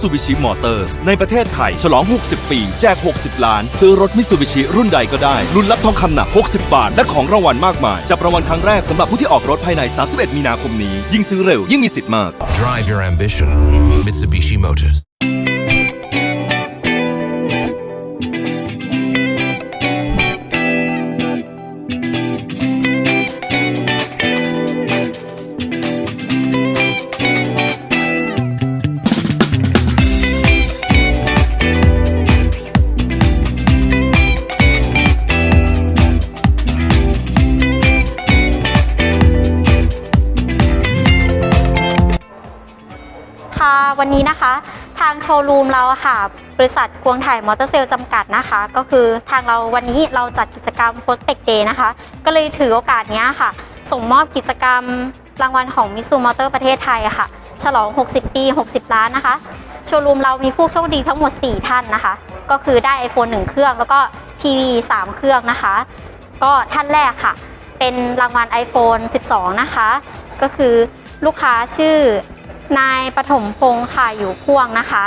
ซูบิชิมอเตอร์สในประเทศไทย ฉลอง 60 ปี แจก 60 ล้าน ซื้อรถมิซูบิชิรุ่นใดก็ได้รุ่นรับทองคำหนัก 60 บาท และของรางวัลมากมาย จับรางวัลครั้งแรกสำหรับผู้ที่ออกรถภายใน 31 มีนาคมนี้ ยิ่งซื้อเร็ว ยิ่งมีสิทธิ์มาก Drive your ambition. Mitsubishi Motors. ค่ะ วันนี้นะคะ ทางโชว์รูมเราค่ะ บริษัทกวงไถ่มอเตอร์เซลจำกัดนะคะ ก็คือทางเราวันนี้เราจัดกิจกรรมโ o สเ e กเดย์นะคะ ก็เลยถือโอกาสนี้ค่ะ ส่งมอบกิจกรรมรางวัลของมิสูมอเตอร์ประเทศไทยค่ะ ฉลอง 60 ปี 60 ล้านนะคะ โชว์รูมเรามีผู้โชคดีทั้งหมด 4 ท่านนะคะ ก็คือได้ iPhone 1 เครื่อง แล้วก็ทีวี 3 เครื่องนะคะ ก็ท่านแรกค่ะ เป็นรางวัล iPhone 12 นะคะ ก็คือลูกค้าชื่อ นายปฐมพงษ์ค่ะอยู่พ่วงนะคะ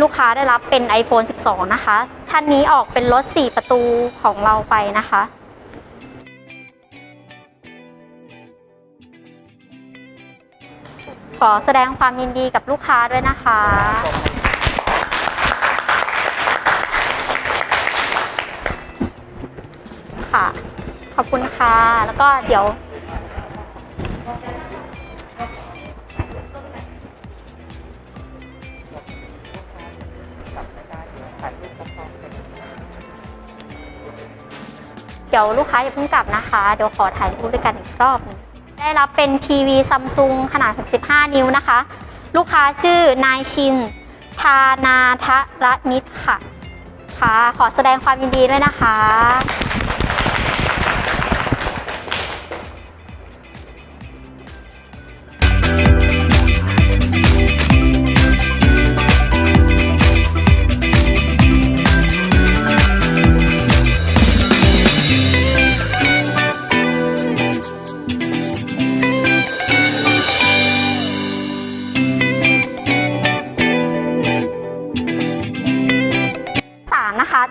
ลูกค้าได้รับเป็น iPhone 12 นะคะ ท่านนี้ออกเป็นรถ 4 ประตูของเราไปนะคะขอแสดงความยินดีกับลูกค้าด้วยนะคะ ค่ะ ขอบคุณค่ะ แล้วก็เดี๋ยว เดี๋ยวลูกค้าอย่าเพิ่งกลับนะคะ เดี๋ยวขอถ่ายรูปด้วยกันอีกรอบหนึงได้รับเป็นทีวีซัมซุงขนาด 65 นิ้วนะคะ ลูกค้าชื่อนายชินทานาทะรนิตค่ะ ค่ะ ขอแสดงความยินดีด้วยนะคะ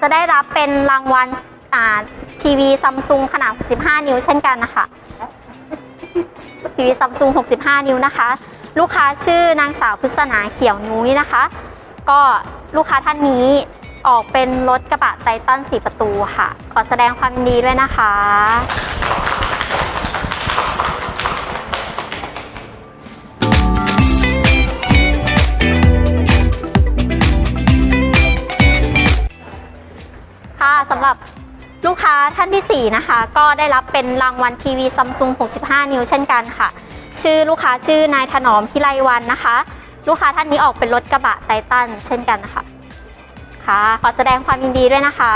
จะได้รับเป็นรางวัลทีวีซัมซุงขนาด 65 นิ้วเช่นกันนะคะทีวีซัมซุง65 นิ้วนะคะ ลูกค้าชื่อนางสาวพฤษณาเขียวนุ้ยนะคะ ก็ลูกค้าท่านนี้ออกเป็นรถกระบะไททัน4 ประตูค่ะ ขอแสดงความยินดีด้วยนะคะ สำหรับลูกค้าท่านที่ 4 นะคะ ก็ได้รับเป็นรางวัลทีวีซัมซุง 65 นิ้วเช่นกันค่ะ ชื่อลูกค้าชื่อนายถนอมพิไลวันนะคะ ลูกค้าท่านนี้ออกเป็นรถกระบะไททันเช่นกันค่ะค่ะ ขอแสดงความยินดีด้วยนะคะ